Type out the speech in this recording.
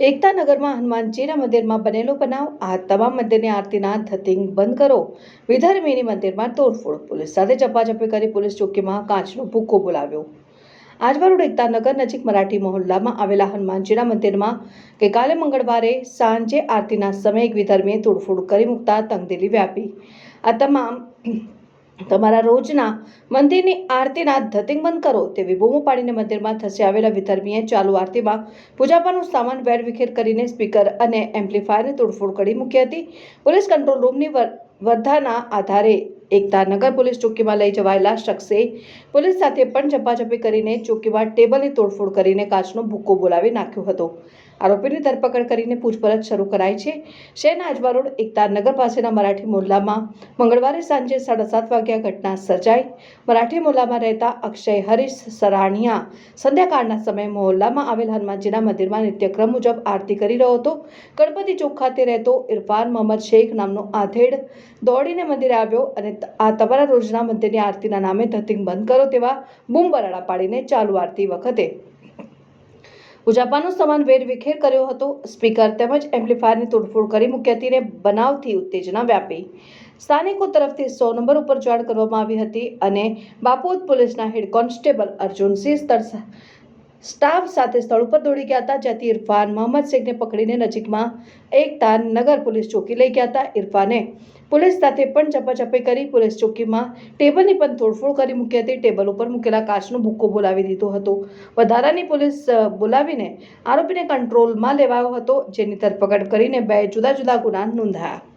એકતાનગરમાં હનુમાનજીના મંદિરમાં બનેલો બનાવ. આ તમામ મંદિરની આરતીના થતીંગ બંધ કરો. વિધર્મીની મંદિરમાં તોડફોડ. પોલીસ સાથે ઝપાઝપી કરી પોલીસ ચોકીમાં કાચનો ભૂક્કો બોલાવ્યો. આજવારોડ એકતાનગર નજીક મરાઠી મહોલ્લામાં આવેલા હનુમાનજીના મંદિરમાં ગઈકાલે મંગળવારે સાંજે આરતીના સમયે એક વિધર્મીએ તોડફોડ કરી મૂકતા તંગદિલી વ્યાપી. આ તમામ તમારા રોજના મંદિરની આરતીના ધતિંગ કરો તેવી બૂમો પાડીને મંદિરમાં થશે આવેલા વિધર્મીએ ચાલુ આરતીમાં પૂજાપાનું સામાન વેરવિખેર કરીને સ્પીકર અને એમ્પ્લીફાયરને તોડફોડ કરી મૂકી હતી. પોલીસ કંટ્રોલ રૂમની વર- વર્ધાના આધારે એકતાનગર પોલીસ ચોકીમાં લઈ જવાયેલા શખ્સે પોલીસ સાથે પણ ઝપાઝપી કરીને ચોકીમાં ટેબલની તોડફોડ કરીને કાચનો ભૂક્કો બોલાવી નાખ્યો હતો. આરોપીની ધરપકડ કરીને પૂછપરછ શરૂ કરાઈ છે. શહેરના આજવા રોડ એકતાનગર પાસેના મરાઠી મોલ્લામાં મંગળવારે સાંજે સાડા સાત વાગ્યા ઘટના સર્જાઈ. મરાઠી મોલ્લામાં રહેતા અક્ષય હરીશ સરાણિયા સંધ્યાકાળના સમયે મોહલ્લામાં આવેલ હનુમાનજીના મંદિરમાં નિત્યક્રમ મુજબ આરતી કરી રહ્યો હતો. ગણપતિ ચોક ખાતે રહેતો ઇરફાન મોહમ્મદ શેખ નામનો આધેડ દોડીને મંદિરે આવ્યો અને આ તમારા રોજના મંદિરની આરતીના નામે ધતિંગ બંધ કરો તેવા બૂમ બરાડા પાડીને ચાલુ આરતી વખતે. ઉજાપાનો સમાન વેરવિખેર કર્યો હતો. સ્પીકર તેમજ એમ્પ્લીફાયરની તોડફોડ કરી મૂકી બનાવથી ઉત્તેજના વ્યાપી. સ્થાનિકો તરફથી સો નંબર ઉપર જાણ કરવામાં આવી હતી અને બાપોદ પોલીસના હેડ કોન્સ્ટેબલ અર્જુનસિંહ સ્તર સ્ટાફ સાથે સ્થળ ઉપર દોડી ગયા હતા. જ્યાંથી ઇરફાન મોહમ્મદ શેખને પકડીને નજીકમાં એકતા નગર પોલીસ ચોકી લઈ ગયા હતા. ઇરફાને પોલીસ સાથે પણ ઝપાઝપી કરી પોલીસ ચોકીમાં ટેબલની પણ તોડફોડ કરી મૂકી હતી. ટેબલ ઉપર મૂકેલા કાચનો ભૂક્કો બોલાવી દીધો હતો. વધારાની પોલીસ બોલાવીને આરોપીને કંટ્રોલમાં લેવાયો હતો, જેની ધરપકડ કરીને બે જુદા જુદા ગુના નોંધાયા.